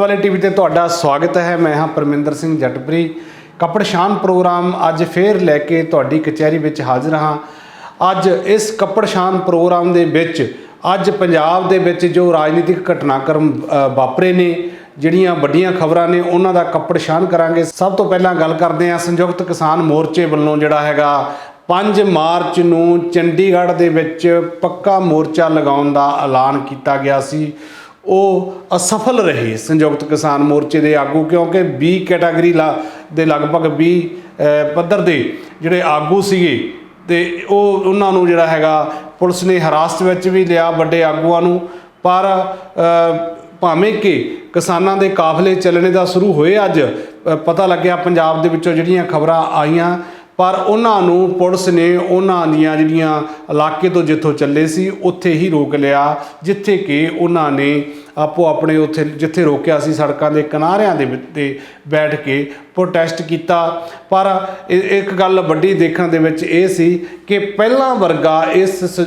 ਵਾਲੇ ਟੀਵੀ ਤੇ ਤੁਹਾਡਾ ਸਵਾਗਤ ਹੈ। ਮੈਂ ਹਾਂ ਪਰਮਿੰਦਰ ਸਿੰਘ ਜਟਪਰੀ। ਕੱਪੜ ਸ਼ਾਨ ਪ੍ਰੋਗਰਾਮ ਅੱਜ ਫੇਰ ਲੈ ਕੇ ਤੁਹਾਡੀ ਕਚਹਿਰੀ ਵਿੱਚ ਹਾਜ਼ਰ ਹਾਂ। ਅੱਜ ਇਸ ਕੱਪੜ ਸ਼ਾਨ ਪ੍ਰੋਗਰਾਮ ਦੇ ਵਿੱਚ, ਅੱਜ ਪੰਜਾਬ ਦੇ ਵਿੱਚ ਜੋ ਰਾਜਨੀਤਿਕ ਘਟਨਾਕ੍ਰਮ ਵਾਪਰੇ ਨੇ, ਜਿਹੜੀਆਂ ਵੱਡੀਆਂ ਖਬਰਾਂ ਨੇ, ਉਹਨਾਂ ਦਾ ਕੱਪੜ ਸ਼ਾਨ ਕਰਾਂਗੇ। ਸਭ ਤੋਂ ਪਹਿਲਾਂ ਗੱਲ ਕਰਦੇ ਹਾਂ ਸੰਯੁਕਤ ਕਿਸਾਨ ਮੋਰਚੇ ਵੱਲੋਂ ਜਿਹੜਾ ਹੈਗਾ 5 ਮਾਰਚ ਨੂੰ ਚੰਡੀਗੜ੍ਹ ਦੇ ਵਿੱਚ ਪੱਕਾ ਮੋਰਚਾ ਲਗਾਉਣ ਦਾ ਐਲਾਨ ਕੀਤਾ ਗਿਆ ਸੀ। ਉਹ ਅਸਫਲ ਰਹੇ ਸੰਯੁਕਤ ਕਿਸਾਨ ਮੋਰਚੇ ਦੇ ਆਗੂ, ਕਿਉਂਕਿ 20 ਕੈਟਾਗਰੀ ਲਾ ਦੇ ਲਗਭਗ 20 ਪੱਧਰ ਦੇ ਜਿਹੜੇ ਆਗੂ ਸੀਗੇ ਤੇ ਉਹ, ਉਹਨਾਂ ਨੂੰ ਜਿਹੜਾ ਹੈਗਾ ਪੁਲਿਸ ਨੇ ਹਰਾਸਤ ਵਿੱਚ ਵੀ ਲਿਆ ਵੱਡੇ ਆਗੂਆਂ ਨੂੰ, ਪਰ ਭਾਵੇਂ ਕਿ ਕਿਸਾਨਾਂ ਦੇ ਕਾਫਲੇ ਚੱਲਣੇ ਦਾ ਸ਼ੁਰੂ ਹੋਏ ਅੱਜ ਪਤਾ ਲੱਗਿਆ ਪੰਜਾਬ ਦੇ ਵਿੱਚੋਂ ਜਿਹੜੀਆਂ ਖਬਰਾਂ ਆਈਆਂ ਪਰ ਉਹਨਾਂ ਨੂੰ ਪੁਲਿਸ ਨੇ ਉਹਨਾਂ ਦੀਆਂ ਜਿਹੜੀਆਂ ਇਲਾਕੇ ਤੋਂ ਜਿੱਥੋਂ ਚੱਲੇ ਸੀ, ਉੱਥੇ ਹੀ ਰੋਕ ਲਿਆ, ਜਿੱਥੇ ਕਿ ਉਹਨਾਂ ਨੇ ਆਪੋ ਆਪਣੇ ਉੱਥੇ, ਜਿੱਥੇ ਰੋਕਿਆ ਸੀ ਸੜਕਾਂ ਦੇ ਕਿਨਾਰਿਆਂ ਦੇ ਤੇ ਬੈਠ ਕੇ ਪ੍ਰੋਟੈਸਟ ਕੀਤਾ। ਪਰ ਇ- ਇੱਕ ਗੱਲ ਵੱਡੀ ਦੇਖਣ ਦੇ ਵਿੱਚ ਇਹ ਸੀ ਕਿ ਪਹਿਲਾਂ ਵਰਗਾ ਇਸ ਸ-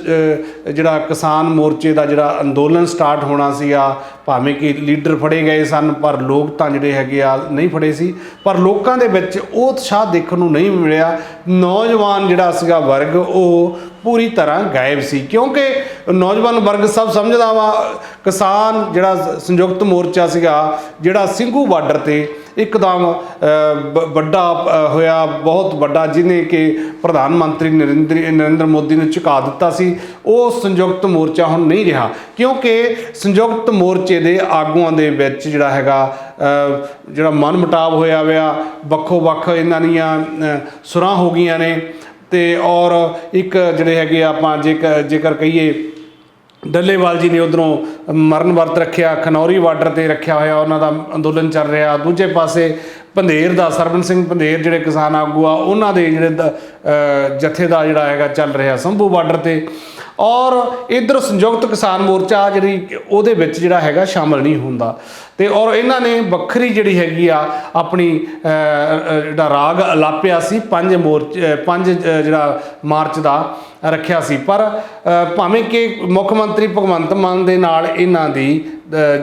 ਜਿਹੜਾ ਕਿਸਾਨ ਮੋਰਚੇ ਦਾ ਜਿਹੜਾ ਅੰਦੋਲਨ ਸਟਾਰਟ ਹੋਣਾ ਸੀਗਾ ਭਾਵੇਂ ਕਿ ਲੀਡਰ ਫੜੇ ਗਏ ਸਨ, ਪਰ ਲੋਕ ਤਾਂ ਜਿਹੜੇ ਹੈਗੇ ਆ ਨਹੀਂ ਫੜੇ ਸੀ। ਪਰ ਲੋਕਾਂ ਦੇ ਵਿੱਚ ਉਹ ਉਤਸ਼ਾਹ ਦੇਖਣ ਨੂੰ ਨਹੀਂ ਮਿਲਿਆ। ਨੌਜਵਾਨ ਜਿਹੜਾ ਸੀਗਾ ਵਰਗ, ਉਹ ਪੂਰੀ ਤਰ੍ਹਾਂ ਗਾਇਬ ਸੀ। ਕਿਉਂਕਿ ਨੌਜਵਾਨ ਵਰਗ ਸਭ ਸਮਝਦਾ ਵਾ, ਕਿਸਾਨ ਜਿਹੜਾ ਸੰਯੁਕਤ ਮੋਰਚਾ ਸੀਗਾ, ਜਿਹੜਾ ਸਿੰਘੂ ਬਾਰਡਰ ਤੇ ਇੱਕਦਮ ਬ- ਵੱਡਾ ਹੋਇਆ, ਬਹੁਤ ਵੱਡਾ, ਜਿਹਨੇ ਕਿ ਪ੍ਰਧਾਨ ਮੰਤਰੀ ਨਰਿੰਦਰ ਨਰਿੰਦਰ ਮੋਦੀ ਨੇ ਝੁਕਾ ਦਿੱਤਾ ਸੀ, ਉਹ ਸੰਯੁਕਤ ਮੋਰਚਾ ਹੁਣ ਨਹੀਂ ਰਿਹਾ। ਕਿਉਂਕਿ ਸੰਯੁਕਤ ਮੋਰਚੇ ਦੇ ਆਗੂਆਂ ਦੇ ਵਿੱਚ ਜਿਹੜਾ ਹੈਗਾ ਜਿਹੜਾ ਮਨ ਮੁਟਾਵ ਹੋਇਆ ਹੋਇਆ ਵੱਖੋ ਵੱਖ ਇਹਨਾਂ ਦੀਆਂ ਸੁਰਾਂ ਹੋ ਗਈਆਂ ਨੇ। ਤੇ ਔਰ ਇੱਕ ਜਿਹੜੇ ਹੈਗੇ ਆ ਆਪਾਂ ਜੇਕਰ ਜੇਕਰ ਕਹੀਏ, ਡੱਲੇਵਾਲ ਜੀ ਨੇ ਉਧਰੋਂ ਮਰਨ ਵਰਤ ਰੱਖਿਆ, ਖਨੌਰੀ ਬਾਰਡਰ ਤੇ ਰੱਖਿਆ ਹੋਇਆ, ਉਹਨਾਂ ਦਾ ਅੰਦੋਲਨ ਚੱਲ ਰਿਹਾ। ਦੂਜੇ ਪਾਸੇ ਪੰਧੇਰ ਦਾ ਸਰਵਨ ਸਿੰਘ ਪੰਧੇਰ ਜਿਹੜੇ ਕਿਸਾਨ ਆਗੂ ਆ, ਉਹਨਾਂ ਦੇ ਜਿਹੜੇ ਦ- ਅਹ ਜਥੇ ਦਾ ਜਿਹੜਾ ਹੈਗਾ ਚੱਲ ਰਿਹਾ ਸੰਭੂ ਬਾਰਡਰ ਤੇ। ਔਰ ਇਧਰ ਸੰਯੁਕਤ ਕਿਸਾਨ ਮੋਰਚਾ ਜਿਹੜੀ ਉਹਦੇ ਵਿੱਚ ਜਿਹੜਾ ਹੈਗਾ ਸ਼ਾਮਲ ਨਹੀਂ ਹੁੰਦਾ। ਤੇ ਔਰ ਇਹਨਾਂ ਨੇ ਵੱਖਰੀ ਜਿਹੜੀ ਹੈਗੀ ਆ, ਆਪਣੀ ਜਿਹੜਾ ਰਾਗ ਅਲਾਪਿਆ ਸੀ, ਪੰਜ ਮੋਰਚ ਪੰਜ ਜਿਹੜਾ ਮਾਰਚ ਦਾ। ਰੱਖਿਆ ਸੀ। ਪਰ ਭਾਵੇਂ ਕਿ ਮੁੱਖ ਮੰਤਰੀ ਭਗਵੰਤ ਮਾਨ ਦੇ ਨਾਲ ਇਹਨਾਂ ਦੀ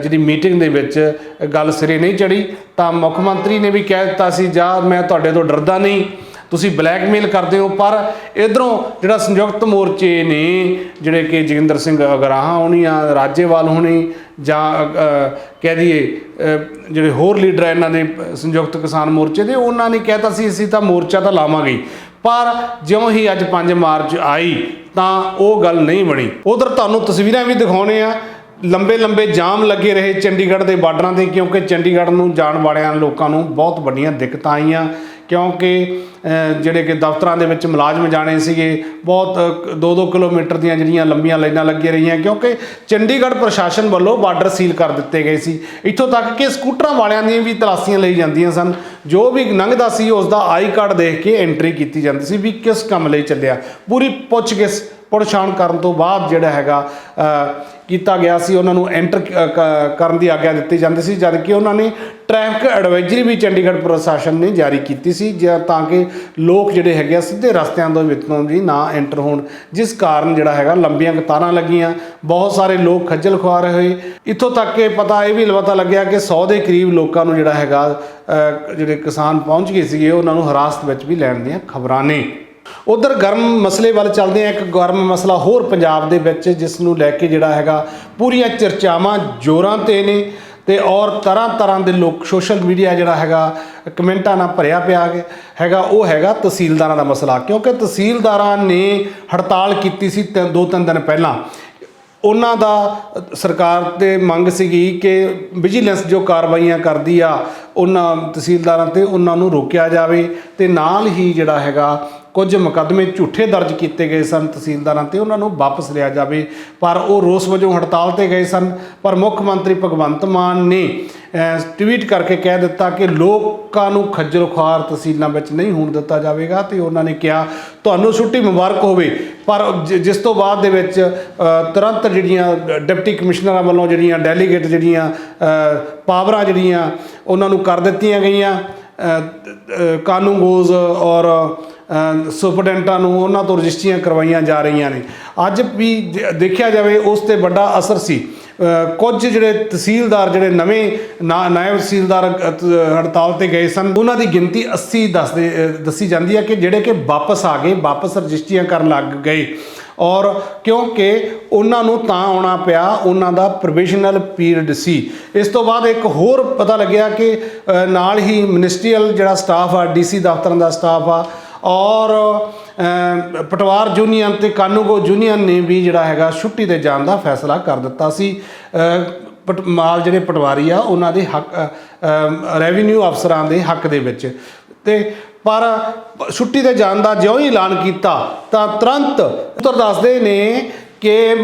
ਜਿਹੜੀ ਮੀਟਿੰਗ ਦੇ ਵਿੱਚ ਗੱਲ ਸਿਰੇ ਨਹੀਂ ਚੜੀ ਤਾਂ ਮੁੱਖ ਮੰਤਰੀ ਨੇ ਵੀ ਕਹਿ ਦਿੱਤਾ ਸੀ, ਜਾਂ, ਮੈਂ ਤੁਹਾਡੇ ਤੋਂ ਡਰਦਾ ਨਹੀਂ। ਤੁਸੀਂ ਬਲੈਕਮੇਲ ਕਰਦੇ ਹੋ। ਪਰ ਇਧਰੋਂ ਜਿਹੜਾ ਸੰਯੁਕਤ ਮੋਰਚੇ ਨੇ, ਜਿਹੜੇ ਕਿ ਜੋਗਿੰਦਰ ਸਿੰਘ ਅਗਰਾਹਾਂ ਹੋਣੀਆਂ, ਰਾਜੇਵਾਲ ਹੋਣੀ ਜਾਂ ਕਹਿ ਦਈਏ ਜਿਹੜੇ ਹੋਰ ਲੀਡਰ ਇਹਨਾਂ ਦੇ ਸੰਯੁਕਤ ਕਿਸਾਨ ਮੋਰਚੇ ਦੇ, ਉਹਨਾਂ ਨੇ ਕਹਿਤਾ ਸੀ, ਅਸੀਂ ਤਾਂ ਮੋਰਚਾ ਤਾਂ ਲਾਵਾਂਗੇ ਪਰ ਜਿਉਂ ਹੀ ਅੱਜ 5 ਮਾਰਚ ਆਈ, ਤਾਂ ਉਹ ਗੱਲ ਨਹੀਂ ਬਣੀ। ਉਧਰ ਤੁਹਾਨੂੰ ਤਸਵੀਰਾਂ ਵੀ ਦਿਖਾਉਣੇ ਆ। ਲੰਬੇ ਲੰਬੇ ਜਾਮ ਲੱਗੇ ਰਹੇ ਚੰਡੀਗੜ੍ਹ ਦੇ ਬਾਰਡਰਾਂ ਤੇ, ਕਿਉਂਕਿ ਚੰਡੀਗੜ੍ਹ ਨੂੰ ਜਾਣ ਵਾਲਿਆਂ ਲੋਕਾਂ ਨੂੰ ਬਹੁਤ ਵੱਡੀਆਂ ਦਿੱਕਤਾਂ ਆਈਆਂ। ਕਿਉਂਕਿ ਜਿਹੜੇ ਕਿ ਦਫ਼ਤਰਾਂ ਦੇ ਵਿੱਚ ਮੁਲਾਜ਼ਮ ਜਾਣੇ ਸੀਗੇ, ਬਹੁਤ 2-2 ਕਿਲੋਮੀਟਰ ਦੀਆਂ ਜਿਹੜੀਆਂ ਲੰਬੀਆਂ ਲਾਈਨਾਂ ਲੱਗੀਆਂ ਰਹੀਆਂ, ਕਿਉਂਕਿ ਚੰਡੀਗੜ੍ਹ ਪ੍ਰਸ਼ਾਸਨ ਵੱਲੋਂ ਬਾਰਡਰ ਸੀਲ ਕਰ ਦਿੱਤੇ ਗਏ ਸੀ। ਇੱਥੋਂ ਤੱਕ ਕਿ ਸਕੂਟਰਾਂ ਵਾਲਿਆਂ ਦੀਆਂ ਵੀ ਤਲਾਸ਼ੀਆਂ ਲਈ ਜਾਂਦੀਆਂ ਸਨ। ਜੋ ਵੀ ਲੰਘਦਾ ਸੀ, ਉਸ ਦਾ ਆਈ ਕਾਰਡ ਦੇਖ ਕੇ ਐਂਟਰੀ ਕੀਤੀ ਜਾਂਦੀ ਸੀ ਵੀ ਕਿਸ ਕੰਮ ਲਈ ਚੱਲਿਆ। ਪੂਰੀ ਪੁੱਛਗਿੱਛ ਪੜਛਾਣ ਕਰਨ ਤੋਂ ਬਾਅਦ ਜਿਹੜਾ ਹੈਗਾ ਕੀਤਾ ਗਿਆ ਸੀ, ਉਹਨਾਂ ਨੂੰ ਐਂਟਰ ਕਰਨ ਦੀ ਆਗਿਆ ਦਿੱਤੀ ਜਾਂਦੀ ਸੀ, ਜਦ ਕਿ ਉਹਨਾਂ ਨੇ ਟ੍ਰੈਫਿਕ ਐਡਵਾਈਜ਼ਰੀ ਵੀ ਚੰਡੀਗੜ੍ਹ ਪ੍ਰਸ਼ਾਸਨ ਨੇ ਜਾਰੀ ਕੀਤੀ ਸੀ, ਜਾਂ ਤਾਂ ਕਿ ਲੋਕ ਜਿਹੜੇ ਹੈਗੇ ਆ, ਸਿੱਧੇ ਰਸਤਿਆਂ ਤੋਂ ਵਿੱਚੋਂ ਵੀ ਨਾ ਐਂਟਰ ਹੋਣ, ਜਿਸ ਕਾਰਨ ਜਿਹੜਾ ਹੈਗਾ, ਲੰਬੀਆਂ ਕਤਾਰਾਂ ਲੱਗੀਆਂ, ਬਹੁਤ ਸਾਰੇ ਲੋਕ ਖੱਜਲ ਖੁਆਰ ਹੋਏ। ਇੱਥੋਂ ਤੱਕ ਕਿ ਪਤਾ, ਇਹ ਵੀ ਪਤਾ ਲੱਗਿਆ ਕਿ 100 ਦੇ ਕਰੀਬ ਲੋਕਾਂ ਨੂੰ ਜਿਹੜਾ ਹੈਗਾ ਜਿਹੜੇ ਕਿਸਾਨ ਪਹੁੰਚ ਗਏ ਸੀਗੇ, ਉਹਨਾਂ ਨੂੰ ਹਰਾਸਤ ਵਿੱਚ ਵੀ ਲੈਣ ਦੀਆਂ ਖਬਰਾਂ ਨੇ। ਉਧਰ ਗਰਮ ਮਸਲੇ ਵੱਲ ਚੱਲਦੇ ਆ ਇੱਕ ਗਰਮ ਮਸਲਾ ਹੋਰ ਪੰਜਾਬ ਦੇ ਵਿੱਚ, ਜਿਸ ਨੂੰ ਲੈ ਕੇ ਜਿਹੜਾ ਹੈਗਾ ਪੂਰੀਆਂ ਚਰਚਾਵਾਂ ਜ਼ੋਰਾਂ ਤੇ ਨੇ ਤੇ ਔਰ ਤਰ੍ਹਾਂ ਤਰ੍ਹਾਂ ਦੇ ਲੋਕ, ਸੋਸ਼ਲ ਮੀਡੀਆ ਜਿਹੜਾ ਹੈਗਾ, ਕਮੈਂਟਾਂ ਨਾਲ ਭਰਿਆ ਪਿਆ ਹੈਗਾ, ਉਹ ਹੈਗਾ ਤਹਿਸੀਲਦਾਰਾਂ ਦਾ ਮਸਲਾ। ਕਿਉਂਕਿ ਤਹਿਸੀਲਦਾਰਾਂ ਨੇ ਹੜਤਾਲ ਕੀਤੀ ਸੀ ਤਿੰਨ- ਦੋ, ਤਿੰਨ ਦਿਨ ਪਹਿਲਾਂ। ਉਹਨਾਂ ਦਾ ਸਰਕਾਰ ਤੇ ਮੰਗ ਸੀਗੀ ਕਿ ਵਿਜੀਲੈਂਸ ਜੋ ਕਾਰਵਾਈਆਂ ਕਰਦੀ ਆ, ਉਹਨਾਂ ਤਹਿਸੀਲਦਾਰਾਂ ਤੇ ਉਹਨਾਂ ਨੂੰ ਰੋਕਿਆ ਜਾਵੇ ਤੇ ਨਾਲ ਹੀ ਜਿਹੜਾ ਹੈਗਾ ਕੁਝ ਮੁਕੱਦਮੇ ਝੂਠੇ ਦਰਜ ਕੀਤੇ ਗਏ ਸਨ ਤਹਿਸੀਲਦਾਰਾਂ ਤੇ, ਉਹਨਾਂ ਨੂੰ ਵਾਪਸ ਲਿਆ ਜਾਵੇ। ਪਰ ਉਹ ਰੋਸ ਵਜੋਂ ਹੜਤਾਲ ਤੇ ਗਏ ਸਨ। ਪਰ ਮੁੱਖ ਮੰਤਰੀ ਭਗਵੰਤ ਮਾਨ ਨੇ ਟਵੀਟ ਕਰਕੇ ਕਹਿ ਦਿੱਤਾ ਕਿ ਲੋਕਾਂ ਨੂੰ ਖੱਜਲ ਖੁਆਰ ਤਹਿਸੀਲਾਂ ਵਿੱਚ ਨਹੀਂ ਹੋਣ ਦਿੱਤਾ ਜਾਵੇਗਾ ਤੇ ਉਹਨਾਂ ਨੇ ਕਿਹਾ, ਤੁਹਾਨੂੰ ਛੁੱਟੀ ਮੁਬਾਰਕ ਹੋਵੇ। ਪਰ ਜਿਸ ਤੋਂ ਬਾਅਦ ਦੇ ਵਿੱਚ ਤੁਰੰਤ ਜਿਹੜੀਆਂ ਡਿਪਟੀ ਕਮਿਸ਼ਨਰਾਂ ਵੱਲੋਂ ਜਿਹੜੀਆਂ ਡੈਲੀਗੇਟ ਜਿਹੜੀਆਂ ਪਾਵਰਾਂ ਜਿਹੜੀਆਂ, ਉਹਨਾਂ ਨੂੰ ਕਰ ਦਿੱਤੀਆਂ ਗਈਆਂ। ਕਾਨੂੰਗੋਜ਼ ਔਰ ਅ, ਸੁਪਰਡੈਂਟਾਂ ਨੂੰ ਉਹਨਾਂ ਤੋਂ ਰਜਿਸਟਰੀਆਂ ਕਰਵਾਈਆਂ ਜਾ ਰਹੀਆਂ ਨੇ। ਅੱਜ ਵੀ ਜੇ ਦੇਖਿਆ ਜਾਵੇ ਉਸ ਤੇ ਵੱਡਾ ਅਸਰ ਸੀ। ਕੁਝ ਜਿਹੜੇ ਤਹਿਸੀਲਦਾਰ ਜਿਹੜੇ ਨਵੇਂ ਨਾ- ਨਾਇਬ ਤਹਿਸੀਲਦਾਰ ਹੜਤਾਲ ਤੇ ਗਏ ਸਨ ਉਹਨਾਂ ਦੀ ਗਿਣਤੀ 80 ਦੱਸਦੇ ਦੱਸੀ ਜਾਂਦੀ ਹੈ ਕਿ ਜਿਹੜੇ ਕਿ ਵਾਪਸ ਆ ਗਏ ਵਾਪਸ ਰਜਿਸਟਰੀਆਂ ਕਰਨ ਲੱਗ ਗਏ। ਔਰ ਕਿਉਂਕਿ ਉਹਨਾਂ ਨੂੰ ਤਾਂ ਆਉਣਾ ਪਿਆ, ਉਹਨਾਂ ਦਾ ਪ੍ਰੋਵੀਜ਼ਨਲ ਪੀਰੀਅਡ ਸੀ। ਇਸ ਤੋਂ ਬਾਅਦ ਇੱਕ ਹੋਰ ਪਤਾ ਲੱਗਿਆ ਕਿ ਨਾਲ ਹੀ ਮਿਨਿਸਟਰੀਅਲ ਜਿਹੜਾ ਸਟਾਫ ਆ ਡੀਸੀ ਦਫ਼ਤਰਾਂ ਦਾ ਸਟਾਫ ਆ, ਔਰ ਪਟਵਾਰ ਯੂਨੀਅਨ ਤੇ ਕਾਨੂੰਗੋ ਯੂਨੀਅਨ ਨੇ ਵੀ ਜਿਹੜਾ ਹੈਗਾ ਛੁੱਟੀ ਤੇ ਜਾਣ ਦਾ ਫੈਸਲਾ ਕਰ ਦਿੱਤਾ ਸੀ। ਪਟ, ਮਾਲ ਜਿਹੜੇ ਪਟਵਾਰੀ ਆ, ਉਹਨਾਂ ਦੇ ਹੱਕ ਰੈਵਨਿਊ ਅਫਸਰਾਂ ਦੇ ਹੱਕ ਦੇ ਵਿੱਚ। ਤੇ ਪਰ ਛੁੱਟੀ ਤੇ ਜਾਣ ਦਾ ਜਿਉਂ ਹੀ ਐਲਾਨ ਕੀਤਾ ਤਾਂ ਤੁਰੰਤ ਉੱਤਰ ਦੱਸਦੇ ਨੇ ਕਿ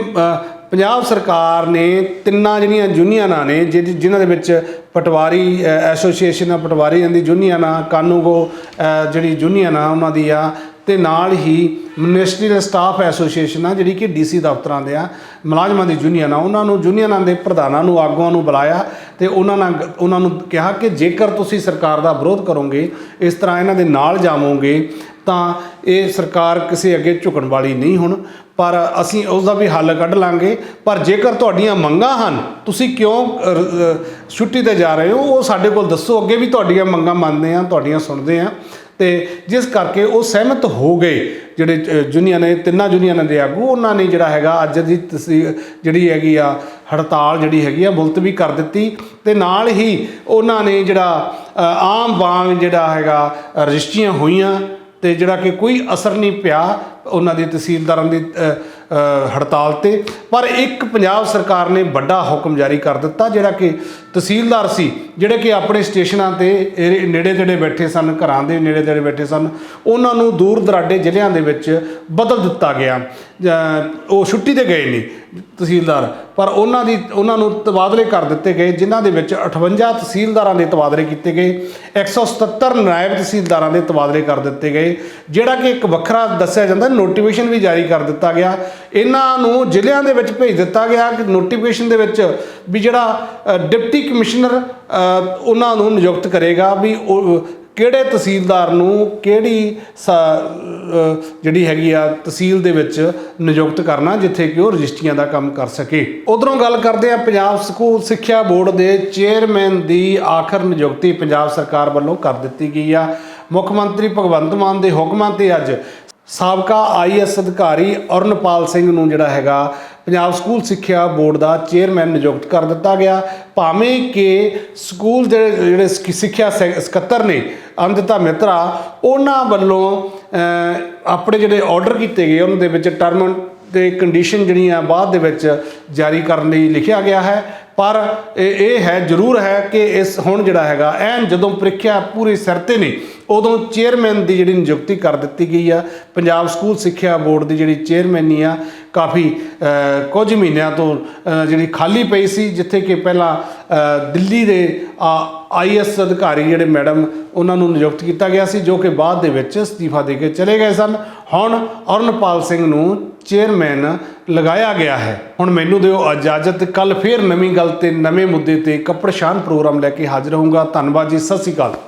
ਪੰਜਾਬ ਸਰਕਾਰ ਨੇ ਤਿੰਨਾਂ ਜਿਹੜੀਆਂ ਯੂਨੀਅਨਾਂ ਨੇ ਜਿਹਦੀ- ਜਿਨ੍ਹਾਂ ਦੇ ਵਿੱਚ ਪਟਵਾਰੀ ਐਸੋਸੀਏਸ਼ਨ ਆ ਪਟਵਾਰੀਆਂ ਦੀ ਯੂਨੀਅਨ ਆ ਕਾਨੂੰਗੋ ਅ, ਜਿਹੜੀ ਯੂਨੀਅਨ ਆ ਉਹਨਾਂ ਦੀ ਆ ਤੇ ਨਾਲ ਹੀ ਮਿਨਿਸਟਰੀਅਲ ਸਟਾਫ ਐਸੋਸੀਏਸ਼ਨ ਆ, ਜਿਹੜੀ ਕਿ ਡੀਸੀ ਦਫ਼ਤਰਾਂ ਦੇ ਆ, ਮੁਲਾਜ਼ਮਾਂ ਦੀ ਯੂਨੀਅਨ ਆ, ਉਹਨਾਂ ਨੂੰ ਯੂਨੀਅਨਾਂ ਦੇ ਪ੍ਰਧਾਨਾਂ ਨੂੰ, ਆਗੂਆਂ ਨੂੰ ਬੁਲਾਇਆ ਤੇ ਉਹਨਾਂ ਨਾਲ ਗ- ਉਹਨਾਂ ਨੂੰ ਕਿਹਾ ਕਿ ਜੇਕਰ ਤੁਸੀਂ ਸਰਕਾਰ ਦਾ ਵਿਰੋਧ ਕਰੋਗੇ, ਇਸ ਤਰ੍ਹਾਂ ਇਹਨਾਂ ਦੇ ਨਾਲ ਜਾਵੋਗੇ, ਤਾਂ ਇਹ ਸਰਕਾਰ ਕਿਸੇ ਅੱਗੇ ਝੁਕਣ ਵਾਲੀ ਨਹੀਂ ਹੁਣ। ਪਰ ਅਸੀਂ ਉਸ ਦਾ ਵੀ ਹੱਲ ਕੱਢ ਲਾਂਗੇ। ਪਰ ਜੇਕਰ ਤੁਹਾਡੀਆਂ ਮੰਗਾਂ ਹਨ, ਤੁਸੀਂ ਕਿਉਂ ਛੁੱਟੀ ਤੇ ਜਾ ਰਹੇ ਹੋ, ਉਹ ਸਾਡੇ ਕੋਲ ਦੱਸੋ। ਅੱਗੇ ਵੀ ਤੁਹਾਡੀਆਂ ਮੰਗਾਂ ਮੰਨਦੇ ਆ ਤੁਹਾਡੀਆਂ ਸੁਣਦੇ ਆ ਤੇ ਜਿਸ ਕਰਕੇ ਉਹ ਸਹਿਮਤ ਹੋ ਗਏ। ਜਿਹੜੇ ਅ, ਯੂਨੀਅਨ ਨੇ ਤਿੰਨਾਂ ਯੂਨੀਅਨਾਂ ਦੇ ਆਗੂ ਉਹਨਾਂ ਨੇ ਜਿਹੜਾ ਹੈਗਾ ਅੱਜ ਦੀ ਤਸੀ- ਜਿਹੜੀ ਹੈਗੀ ਆ ਹੜਤਾਲ ਜਿਹੜੀ ਹੈਗੀ ਆ ਮੁਲਤਵੀ ਕਰ ਦਿੱਤੀ। ਤੇ ਨਾਲ ਹੀ ਉਹਨਾਂ ਨੇ ਜਿਹੜਾ ਆਮ ਵਾਂਗ ਜਿਹੜਾ ਹੈਗਾ ਰਜਿਸਟਰੀਆਂ ਹੋਈਆਂ ਤੇ ਜਿਹੜਾ ਕਿ ਕੋਈ ਅਸਰ ਨਹੀਂ ਪਿਆ ਉਹਨਾਂ ਦੀ ਤਹਿਸੀਲਦਾਰਾਂ ਦੀ ਹੜਤਾਲ ਤੇ। ਪਰ ਇੱਕ ਪੰਜਾਬ ਸਰਕਾਰ ਨੇ ਵੱਡਾ ਹੁਕਮ ਜਾਰੀ ਕਰ ਦਿੱਤਾ, ਜਿਹੜਾ ਕਿ ਤਹਿਸੀਲਦਾਰ ਸੀ, ਜਿਹੜੇ ਕਿ ਆਪਣੇ ਸਟੇਸ਼ਨਾਂ ਤੇ ਇਹ ਨੇੜੇ ਤੇੜੇ ਬੈਠੇ ਸਨ, ਘਰਾਂ ਦੇ ਨੇੜੇ ਤੇੜੇ ਬੈਠੇ ਸਨ, ਉਹਨਾਂ ਨੂੰ ਦੂਰ ਦਰਾਡੇ ਜ਼ਿਲ੍ਹਿਆਂ ਦੇ ਵਿੱਚ ਬਦਲ ਦਿੱਤਾ ਗਿਆ। ਉਹ ਛੁੱਟੀ ਤੇ ਗਏ ਨਹੀਂ ਤਹਿਸੀਲਦਾਰ, ਪਰ ਉਹਨਾਂ ਦੀ, ਉਹਨਾਂ ਨੂੰ ਤਬਾਦਲੇ ਕਰ ਦਿੱਤੇ ਗਏ, ਜਿਨ੍ਹਾਂ ਦੇ ਵਿੱਚ 58 ਤਹਿਸੀਲਦਾਰਾਂ ਦੇ ਤਬਾਦਲੇ ਕੀਤੇ ਗਏ 177 ਨਾਇਬ ਤਹਿਸੀਲਦਾਰਾਂ ਦੇ ਤਬਾਦਲੇ ਕਰ ਦਿੱਤੇ ਗਏ, ਜਿਹੜਾ ਕਿ ਇੱਕ ਵੱਖਰਾ ਦੱਸਿਆ ਜਾਂਦਾ ਨੋਟੀਫਿਕੇਸ਼ਨ ਵੀ ਜਾਰੀ ਕਰ ਦਿੱਤਾ ਗਿਆ। ਇਹਨਾਂ ਨੂੰ ਜ਼ਿਲ੍ਹਿਆਂ ਦੇ ਵਿੱਚ ਭੇਜ ਦਿੱਤਾ ਗਿਆ ਕਿ ਨੋਟੀਫਿਕੇਸ਼ਨ ਦੇ ਵਿੱਚ ਵੀ ਜਿਹੜਾ ਡਿਪਟੀ ਕਮਿਸ਼ਨਰ ਉਹਨਾਂ ਨੂੰ ਨਿਯੁਕਤ ਕਰੇਗਾ ਵੀ ਉਹ, ਕਿਹੜੇ ਤਹਿਸੀਲਦਾਰ ਨੂੰ ਕਿਹੜੀ ਜਿਹੜੀ ਹੈਗੀ ਆ ਤਹਿਸੀਲ ਦੇ ਵਿੱਚ ਨਿਯੁਕਤ ਕਰਨਾ ਜਿੱਥੇ ਕਿ ਉਹ ਰਜਿਸਟਰੀਆਂ ਦਾ ਕੰਮ ਕਰ ਸਕੇ। ਉਧਰੋਂ ਗੱਲ ਕਰਦੇ ਆ ਪੰਜਾਬ ਸਕੂਲ ਸਿੱਖਿਆ ਬੋਰਡ ਦੇ ਚੇਅਰਮੈਨ ਦੀ ਆਖਰ ਨਿਯੁਕਤੀ ਪੰਜਾਬ ਸਰਕਾਰ ਵੱਲੋਂ ਕਰ ਦਿੱਤੀ ਗਈ ਆ। ਮੁੱਖ ਮੰਤਰੀ ਭਗਵੰਤ ਮਾਨ ਦੇ ਹੁਕਮਾਂ ਤੇ ਅੱਜ ਸਾਬਕਾ ਆਈਐਸ ਅਧਿਕਾਰੀ ਅਰਨਪਾਲ ਸਿੰਘ ਨੂੰ ਜਿਹੜਾ ਹੈਗਾ ਪੰਜਾਬ ਸਕੂਲ ਸਿੱਖਿਆ ਬੋਰਡ ਦਾ ਚੇਅਰਮੈਨ ਨਿਯੁਕਤ ਕਰ ਦਿੱਤਾ ਗਿਆ। ਭਾਵੇਂ ਕਿ ਸਕੂਲ ਦੇ ਜਿਹੜੇ ਸਿੱਖਿਆ ਸੈ- ਸਕੱਤਰ ਨੇ ਅੰਮ੍ਰਿਤਾ ਮਿੱਤਰਾ, ਉਹਨਾਂ ਵੱਲੋਂ ਆਪਣੇ ਜਿਹੜੇ ਆਰਡਰ ਕੀਤੇ ਗਏ, ਉਹਨਾਂ ਦੇ ਵਿੱਚ ਟਰਮ ਤੇ ਕੰਡੀਸ਼ਨ ਜਿਹੜੀਆਂ ਬਾਅਦ ਦੇ ਵਿੱਚ ਜਾਰੀ ਕਰਨ ਲਈ ਲਿਖਿਆ ਗਿਆ ਹੈ। ਪਰ ਇਹ ਹੈ, ਜ਼ਰੂਰ ਹੈ ਕਿ ਇਸ ਹੁਣ ਜਿਹੜਾ ਹੈਗਾ, ਐਨ ਜਦੋਂ ਪ੍ਰੀਖਿਆ ਪੂਰੀ ਸਿਰ ਤੇ ਨੇ ਉਦੋਂ ਚੇਅਰਮੈਨ ਦੀ ਜਿਹੜੀ ਨਿਯੁਕਤੀ ਕਰ ਦਿੱਤੀ ਗਈ ਆ। ਪੰਜਾਬ ਸਕੂਲ ਸਿੱਖਿਆ ਬੋਰਡ ਦੀ ਜਿਹੜੀ ਚੇਅਰਮੈਨੀ ਆ, ਕਾਫੀ ਕੁਝ ਮਹੀਨਿਆਂ ਤੋਂ ਜਿਹੜੀ ਖਾਲੀ ਪਈ ਸੀ, ਜਿੱਥੇ ਕਿ ਪਹਿਲਾਂ ਦਿੱਲੀ ਦੇ ਆਈਐਸ ਅਧਿਕਾਰੀ ਜਿਹੜੇ ਮੈਡਮ, ਉਹਨਾਂ ਨੂੰ ਨਿਯੁਕਤ ਕੀਤਾ ਗਿਆ ਸੀ, ਜੋ ਕਿ ਬਾਅਦ ਦੇ ਵਿੱਚ ਅਸਤੀਫਾ ਦੇ ਕੇ ਚਲੇ ਗਏ ਸਨ। ਹੁਣ ਅਰਨਪਾਲ ਸਿੰਘ ਨੂੰ ਚੇਅਰਮੈਨ ਲਗਾਇਆ ਗਿਆ ਹੈ। ਹੁਣ ਮੈਨੂੰ ਦਿਓ ਇਜਾਜ਼ਤ ਕੱਲ ਫੇਰ ਨਵੀਂ ਗੱਲ ਗੱਲ ਤੇ ਨਵੇਂ ਮੁੱਦੇ ਤੇ ਕੱਪੜ ਸ਼ਾਨ ਪ੍ਰੋਗਰਾਮ ਲੈ ਕੇ ਹਾਜ਼ਰ ਹੋਊਂਗਾ ਧੰਨਵਾਦ ਜੀ, ਸਤਿ ਸ਼੍ਰੀ ਅਕਾਲ।